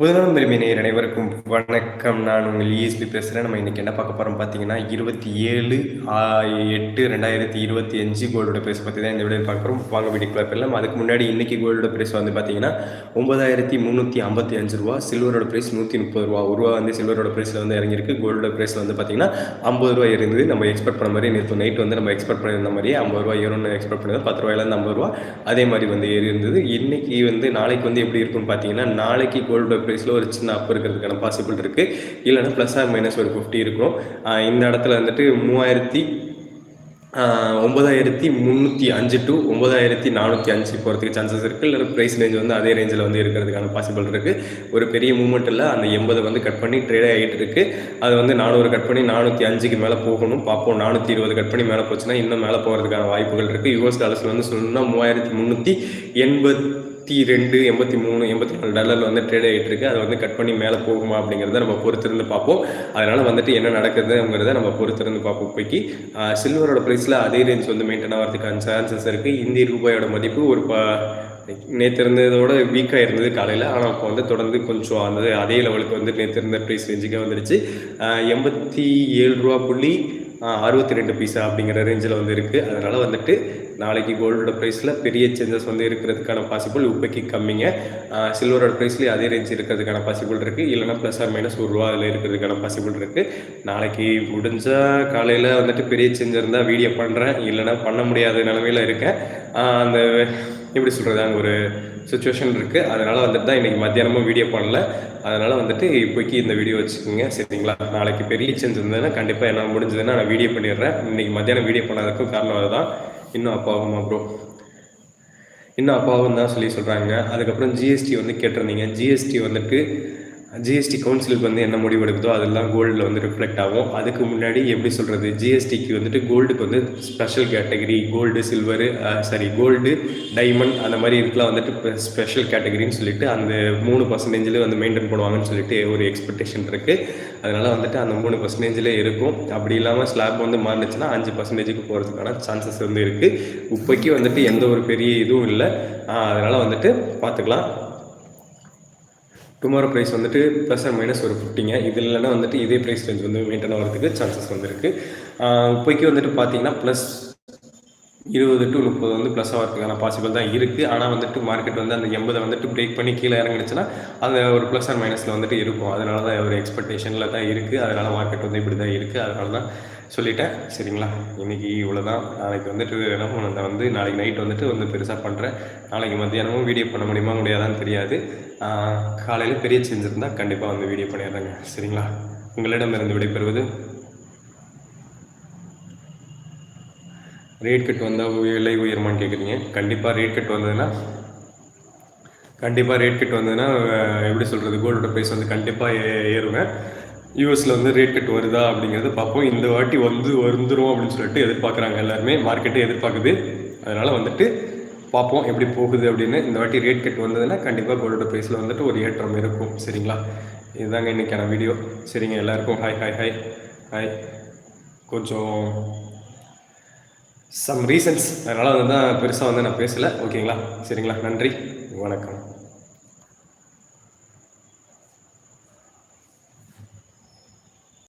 புதுநலம் விரும்பிய நேயர் அனைவருக்கும் வணக்கம். நான் உங்கள் இஎஸ்பி பேசுகிறேன் நம்ம இன்றைக்கி என்ன பார்க்க போகிறோம் பார்த்தீங்கன்னா இருபத்தி ஏழு எட்டு ரெண்டாயிரத்தி இருபத்தி அஞ்சு கோல்டோட ப்ரைஸ் பற்றி தான் இந்த வீடியோ பார்க்குறோம் வாங்க வீடியோ போயிடலாம். அதுக்கு முன்னாடி இன்றைக்கி கோல்டோட ப்ரைஸ் வந்து பார்த்தீங்கன்னா ஒன்பதாயிரத்தி முந்நூற்றி ஐம்பத்தி அஞ்சு ரூபா. சில்வரோட ப்ரைஸ் நூற்றி முப்பது ரூபா. ஒரு ரூபா வந்து சில்வரோட ப்ரைஸில் வந்து இறங்கியிருக்கு. கோல்டோட ப்ரைஸில் வந்து பார்த்தீங்கன்னா ஐம்பது ரூபா இருந்தது நம்ம எக்ஸ்பெக்ட் பண்ண மாதிரி நேற்று நைட் வந்து நம்ம எக்ஸ்பெக்ட் பண்ணியிருந்த மாதிரி ஐம்பது ரூபா ஏறும்னு எக்ஸ்பெக்ட் பண்ணியிருந்தோம். பத்து ரூபாயிலேருந்து ஐம்பது ரூபா. அதே மாதிரி வந்து ஏறி இருந்தது இன்றைக்கி வந்து நாளைக்கு வந்து எப்படி இருக்கும்னு பார்த்தீங்கன்னா நாளைக்கு கோல்டோட ப்ரைஸில் ஒரு சின்ன அப் இருக்கிறதுக்கான பாசிபிள் இருக்குது இல்லைன்னா ப்ளஸ் ஆர் மைனஸ் ஒரு ஃபிஃப்டி இருக்கும். இந்த இடத்துல வந்துட்டு மூவாயிரத்தி ஒம்பதாயிரத்தி முந்நூற்றி அஞ்சு டு ஒம்பதாயிரத்தி நானூற்றி அஞ்சு போகிறதுக்கு சான்சஸ் இருக்குது இல்லை ப்ரைஸ் ரேஞ்ச் வந்து அதே ரேஞ்சில் வந்து இருக்கிறதுக்கான பாசிபிள் இருக்குது ஒரு பெரிய மூமெண்ட் இல்லை அந்த எண்பதை வந்து கட் பண்ணி ட்ரேட் ஆகிட்டு இருக்குது அது வந்து நானூறு கட் பண்ணி நானூற்றி அஞ்சுக்கு மேலே போகணும். பார்ப்போம் நானூற்றி இருபது கட் பண்ணி மேலே போச்சுன்னா இன்னும் மேலே போகிறதுக்கான வாய்ப்புகள் இருக்குது யூஎஸ் டாலர்ஸில் வந்து சொல்லணும்னா மூவாயிரத்தி முந்நூற்றி எண்பது எண்பத்தி ரெண்டு எண்பத்தி மூணு எண்பத்தி நாலு டாலரில் வந்து ட்ரேட் ஆகிட்டு இருக்கு. அதை வந்து கட் பண்ணி மேலே போகுமா அப்படிங்கிறத நம்ம பொறுத்திருந்து பார்ப்போம். அதனால் வந்துட்டு என்ன நடக்குதுங்கிறத நம்ம பொறுத்திருந்து பார்ப்போம் இப்போக்கி சில்வரோட ப்ரைஸில் அதே ரேஞ்ச் வந்து மெயின்டைன் ஆகிறதுக்கான சான்சஸ் இருக்குது இந்திய ரூபாயோட மதிப்பு ஒரு ப நேற்று இருந்ததோட வீக்காக இருந்தது காலையில். ஆனால் இப்போ வந்து தொடர்ந்து கொஞ்சம் அந்த அதே லெவலுக்கு வந்து நேற்று இருந்த ப்ரைஸ் ரேஞ்சுக்கே வந்துடுச்சு. எண்பத்தி ஏழு ரூபா புள்ளி அறுபத்தி ரெண்டு பைசா அப்படிங்கிற ரேஞ்சில் வந்து இருக்குது அதனால் வந்துட்டு நாளைக்கு கோல்டோட ப்ரைஸில் பெரிய சேஞ்சஸ் வந்து இருக்கிறதுக்கான பாசிபிள் இப்போக்கி கம்மிங்க. சில்வரோட ப்ரைஸ்லேயே அதே ரேஞ்ச் இருக்கிறதுக்கான பாசிபிள் இருக்குது இல்லைனா ப்ளஸ் ஆர் மைனஸ் ஒரு ரூபா அதில் இருக்கிறதுக்கான பாசிபிள் இருக்குது நாளைக்கு முடிஞ்சால் காலையில் வந்துட்டு பெரிய சேஞ்ச் இருந்தால் வீடியோ பண்ணுறேன் இல்லைனா பண்ண முடியாத நிலமையில் இருக்கேன். அந்த எப்படி சொல்கிறது அங்கே ஒரு சுச்சுவேஷன் இருக்குது அதனால் வந்துட்டு தான் இன்றைக்கி மத்தியானமும் வீடியோ பண்ணல. அதனால் வந்துட்டு இப்போக்கி இந்த வீடியோ வச்சுக்கோங்க. சரிங்களா? நாளைக்கு பெரிய சேஞ்ச் இருந்ததுன்னா கண்டிப்பாக என்ன முடிஞ்சதுன்னா நான் வீடியோ பண்ணிடுறேன். இன்றைக்கி மத்தியானம் வீடியோ பண்ணாததுக்கும் காரணம் அதுதான். இன்னும் அப்பாவுமா ப்ரோ இன்னும் அப்பாவும் தான் சொல்லி சொல்கிறாங்க அதுக்கப்புறம் ஜிஎஸ்டி வந்து கேட்டிருந்தீங்க. ஜிஎஸ்டி வந்துட்டு ஜிஎஸ்டி கவுன்சிலுக்கு வந்து என்ன முடிவு எடுக்குதோ அதெல்லாம் கோல்டில் வந்து ரிஃப்ளெக்ட் ஆகும். அதுக்கு முன்னாடி எப்படி சொல்கிறது ஜிஎஸ்டிக்கு வந்துட்டு கோல்டுக்கு வந்து special category gold silver sorry gold diamond அந்த மாதிரி இதுக்கெலாம் வந்துட்டு ஸ்பெஷல் கேட்டகரின்னு சொல்லிட்டு அந்த மூணு பர்சன்டேஜில் வந்து மெயின்டைன் பண்ணுவாங்கன்னு சொல்லிட்டு ஒரு எக்ஸ்பெக்டேஷன் இருக்குது அதனால் வந்துட்டு அந்த மூணு பர்சன்டேஜில் இருக்கும். அப்படி இல்லாமல் ஸ்லாப் வந்து மாறினுச்சுன்னா அஞ்சு பர்சன்டேஜுக்கு போகிறதுக்கான சான்சஸ் வந்து இருக்குது இப்போக்கி வந்துட்டு எந்த ஒரு பெரிய இதுவும் இல்லை. அதனால் வந்துட்டு பார்த்துக்கலாம் டுமாரோ ப்ரைஸ் வந்துட்டு ப்ளஸ் அண்ட் மைனஸ் ஒரு ஃபிஃப்டிங்க இது இல்லைன்னா வந்துட்டு இதே ப்ரைஸ் ரேஞ்ச் வந்து மெயின்டைன் ஆகிறதுக்கு சான்சஸ் வந்துருக்கு இப்போக்கி வந்துட்டு பார்த்தீங்கன்னா ப்ளஸ் இருபது டு முப்பது வந்து ப்ளஸ் ஆகிறதுக்கான பாசிபிள் தான் இருக்குது ஆனால் வந்துட்டு மார்க்கெட் வந்து அந்த எண்பதை வந்துட்டு பிரேக் பண்ணி கீழே இறங்கிடுச்சுன்னா அந்த ஒரு ப்ளஸ் அண்ட் மைனஸில் வந்துட்டு இருக்கும். அதனால தான் ஒரு எக்ஸ்பெக்டேஷனில் தான் இருக்குது அதனால் மார்க்கெட் வந்து இப்படி தான் இருக்குது அதனால தான் சொல்லிட்டேன். சரிங்களா? இன்றைக்கி இவ்வளோ தான் நாளைக்கு வந்துட்டு என்ன வந்து நாளைக்கு நைட் வந்துட்டு வந்து பெருசாக பண்ணுறேன் நாளைக்கு மத்தியானமும் வீடியோ பண்ண முடியுமா முடியாதான்னு தெரியாது. காலையில் பெரிய செஞ்சுருந்தால் கண்டிப்பாக வந்து வீடியோ பண்ணிடுறேங்க. சரிங்களா? உங்களிடமிருந்து விடைபெறுவது ரேட் கட் வந்தால் விலை உயருமான்னு கேட்குறீங்க கண்டிப்பாக ரேட் கட் வந்ததுன்னா கண்டிப்பாக ரேட் கட் வந்ததுன்னா எப்படி சொல்கிறது கோல்டோட ப்ரைஸ் வந்து கண்டிப்பாக ஏறுங்க. யூஎஸில் வந்து ரேட் கட் வருதா அப்படிங்கிறத பார்ப்போம். இந்த வாட்டி வந்து வந்துடும் அப்படின்னு சொல்லிட்டு எதிர்பார்க்குறாங்க எல்லாருமே. மார்க்கெட்டை எதிர்பார்க்குது. அதனால் வந்துட்டு பார்ப்போம் எப்படி போகுது அப்படின்னு. இந்த வாட்டி ரேட் கட் வந்ததுன்னா கண்டிப்பாக கோல்டோட ப்ரைஸில் வந்துட்டு ஒரு ஏற்றம் இருக்கும். சரிங்களா? இதுதாங்க இன்றைக்கான வீடியோ சரிங்க எல்லாருக்கும் ஹாய் ஹாய் ஹாய் ஹாய் கொஞ்சம் சம் ரீசன்ஸ் அதனால் வந்து தான் பெருசாக வந்து நான் பேசலை. ஓகேங்களா? சரிங்களா? நன்றி. வணக்கம்.